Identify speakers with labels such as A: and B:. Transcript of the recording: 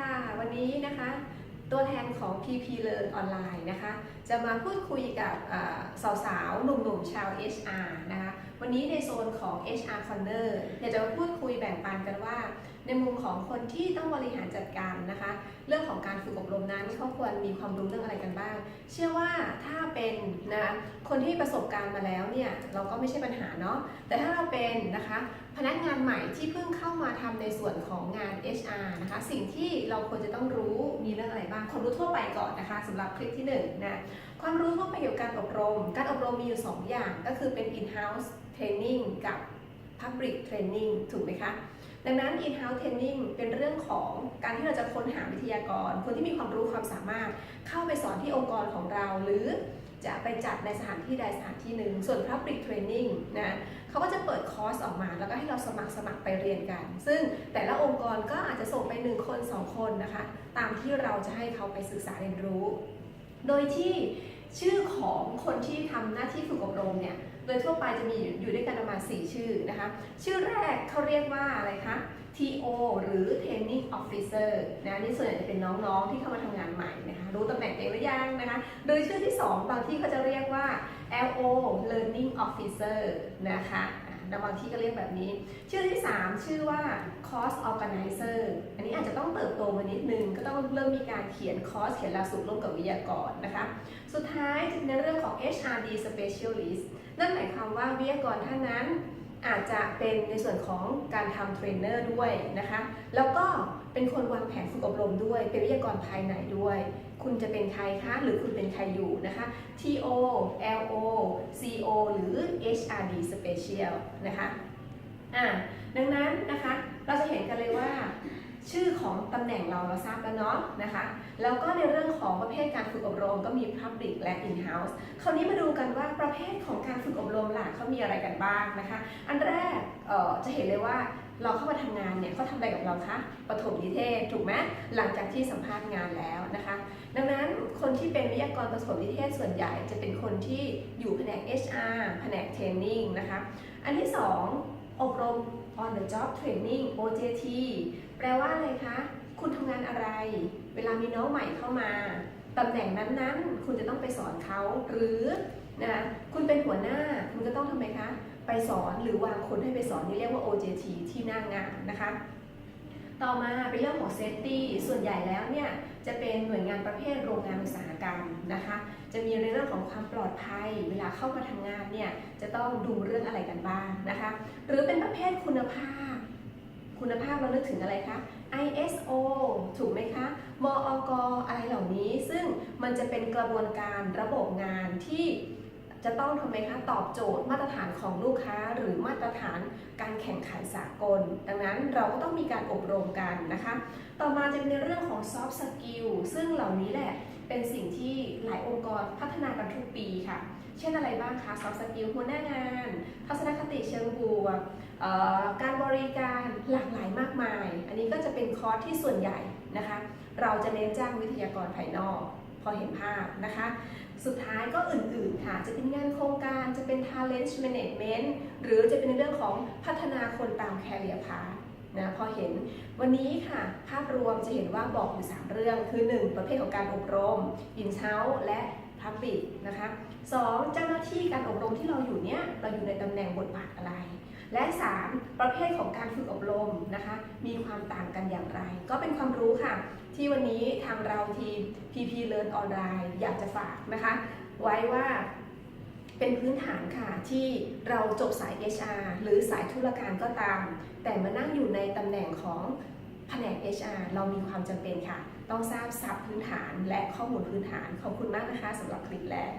A: ค่ะ วันนี้นะคะ ตัวแทนของ PP Learn ออนไลน์นะคะ จะมาพูดคุยกับสาวๆ หนุ่มๆ ชาว HR นะคะ วันนี้ในโซนของ HR Corner อยากจะมาพูดคุยแบ่งปันกันว่า ในมุมของคนที่ต้องบริหารจัดการนะคะ เรื่องของการฝึกอบรมนั้นเขาควรมีความรู้เรื่องอะไรกันบ้าง เชื่อว่าถ้าเป็นนะคนที่ประสบการณ์มาแล้วเนี่ยเราก็ไม่ใช่ปัญหาเนาะแต่ถ้าเราเป็นนะคะพนักงานใหม่ที่เพิ่งเข้ามาทำในส่วนของงาน HR นะคะ สิ่งที่เราควรจะต้องรู้มีเรื่องอะไรบ้างความรู้ทั่วไปก่อนนะคะสำหรับคลิปที่หนึ่งนะความรู้ทั่วไปเกี่ยวกับการอบรม การอบรมมีอยู่ 2 อย่างก็คือเป็น in-house training กับ public training ถูกไหมคะ ดังนั้น in-house training เป็นเรื่องของการที่เราจะค้นหาวิทยากร คนที่มีความรู้ความสามารถเข้าไปสอนที่องค์กรของเราหรือจะไปจัดในสถานที่ใดสถานที่หนึ่ง ส่วน public training นะเขาก็จะเปิดคอร์สออกมา แล้วก็ให้เราสมัครสมัครไปเรียนกัน ซึ่งแต่ละองค์กรก็อาจจะส่งไป 1 คน 2 คนนะคะ ตามที่เราจะให้เขาไปศึกษาเรียนรู้ โดยที่ ชื่อของคนที่ทำหน้าที่ฝึกอบรมเนี่ยโดยทั่วไปจะมีอยู่ด้วยกันประมาณ 4 ชื่อนะคะ ชื่อแรกเขาเรียกว่าอะไรคะ TO หรือ Training Officer นะนี่ส่วนใหญ่จะเป็นน้องๆ ที่เข้ามาทำงานใหม่นะคะ รู้ตำแหน่งเองหรือยังนะคะ โดยชื่อที่ 2 บางที่เขาจะเรียกว่า LO Learning Officer นะคะ แล้วบางที่ก็เรียกแบบนี้ ชื่อที่ 3 ชื่อว่า cost Organizer อันนี้อาจจะต้องเติบโตมานิดนึง ก็ต้องเริ่มมีการเขียนคอร์สเขียนหลักสูตรร่วมกับวิทยากรนะคะ สุดท้ายในเรื่องของ HRD Specialist นั่นหมายความว่าวิทยากรท่านนั้น อาจจะเป็นในส่วนของการทำเทรนเนอร์ด้วยนะคะ แล้วก็เป็นคนวางแผนฝึกอบรมด้วย เป็นวิทยากรภายในด้วย คุณจะเป็นใครคะ หรือคุณเป็นใครอยู่นะคะ TO LO CO หรือ HRD Special นะคะ อ่า ดังนั้นนะคะ เราจะเห็นกันเลยว่า ชื่อของตำแหน่งเราเราทราบแล้วเนาะนะคะ แล้วก็ในเรื่องของประเภทการฝึกอบรมก็มี Public และ In-house คราวนี้มาดูกันว่าประเภทของการฝึกอบรมหล่ะเขามีอะไรกันบ้างนะคะ อันแรกจะเห็นเลยว่าเราเข้ามาทำงานเนี่ยเขาทำอะไรกับเราคะปฐมนิเทศถูกไหมหลังจากที่สัมภาษณ์งานแล้วนะคะ ดังนั้นคนที่เป็นวิทยากรปฐมนิเทศส่วนใหญ่จะเป็นคนที่อยู่แผนก HR แผนก Training นะคะ อันที่ส อบรม on the job training OJT แปลว่าอะไรคะ คุณทำงานอะไร เวลามีน้องใหม่เข้ามาตำแหน่งนั้นๆ คุณจะต้องไปสอนเขาหรือนะคุณเป็นหัวหน้าคุณก็ต้องทำไมคะ ไปสอนหรือวางคนให้ไปสอนนี่เรียกว่า OJT ที่หน้างานนะคะ ต่อมาเป็นเรื่องของ safety ส่วนใหญ่แล้วเนี่ยจะเป็นหน่วยงานประเภทโรงงานอุตสาหกรรมนะคะ จะมีในเรื่องของความปลอดภัย เวลาเข้ามาทำงานเนี่ยจะต้องดูเรื่องอะไรกันบ้างนะคะ หรือเป็นประเภทคุณภาพ คุณภาพเรานึกถึงอะไรคะ ISO ถูกไหมคะ มอกอะไรเหล่านี้ ซึ่งมันจะเป็นกระบวนการระบบงานที่ จะต้องทำไมคะตอบโจทย์มาตรฐานของลูกค้าหรือมาตรฐานการแข่งขันสากล ดังนั้นเราก็ต้องมีการอบรมกันนะคะ ต่อมาจะเป็นในเรื่องของ soft skill ซึ่งเหล่านี้แหละเป็นสิ่งที่หลายองค์กรพัฒนากันทุกปีค่ะ เช่นอะไรบ้างคะ soft skill หัวหน้างาน ทัศนคติเชิงบวกการบริการหลากหลายมากมาย อันนี้ก็จะเป็นคอร์สที่ส่วนใหญ่นะคะ เราจะเน้นจ้างวิทยากรภายนอก พอเห็นภาพนะคะ สุดท้ายก็อื่นๆค่ะ จะเป็นงานโครงการ จะเป็น talent management หรือจะเป็นเรื่องของพัฒนาคนตาม career path นะพอเห็นวันนี้ค่ะภาพรวมจะเห็นว่าบอกอยู่ 3 เรื่องคือ 1 ประเภทของการอบรม in house และ public นะคะ 2. เจ้าหน้าที่การอบรมที่เราอยู่เนี้ยเราอยู่ในตำแหน่งบทบาทอะไร และ 3. ประเภทของการฝึกอบรม นะคะ มีความต่างกันอย่างไร ก็เป็นความรู้ค่ะ ที่วันนี้ทางเราทีม PP Learn ออนไลน์อยากจะฝากนะคะ ไว้ว่าเป็นพื้นฐานค่ะ ที่เราจบสาย HR หรือสายธุรการก็ตาม แต่มานั่งอยู่ในตำแหน่งของแผนก HR เรามีความจำเป็นค่ะ ต้องทราบศัพท์พื้นฐานและข้อมูลพื้นฐาน ขอบคุณมากนะคะสำหรับคลิปแรก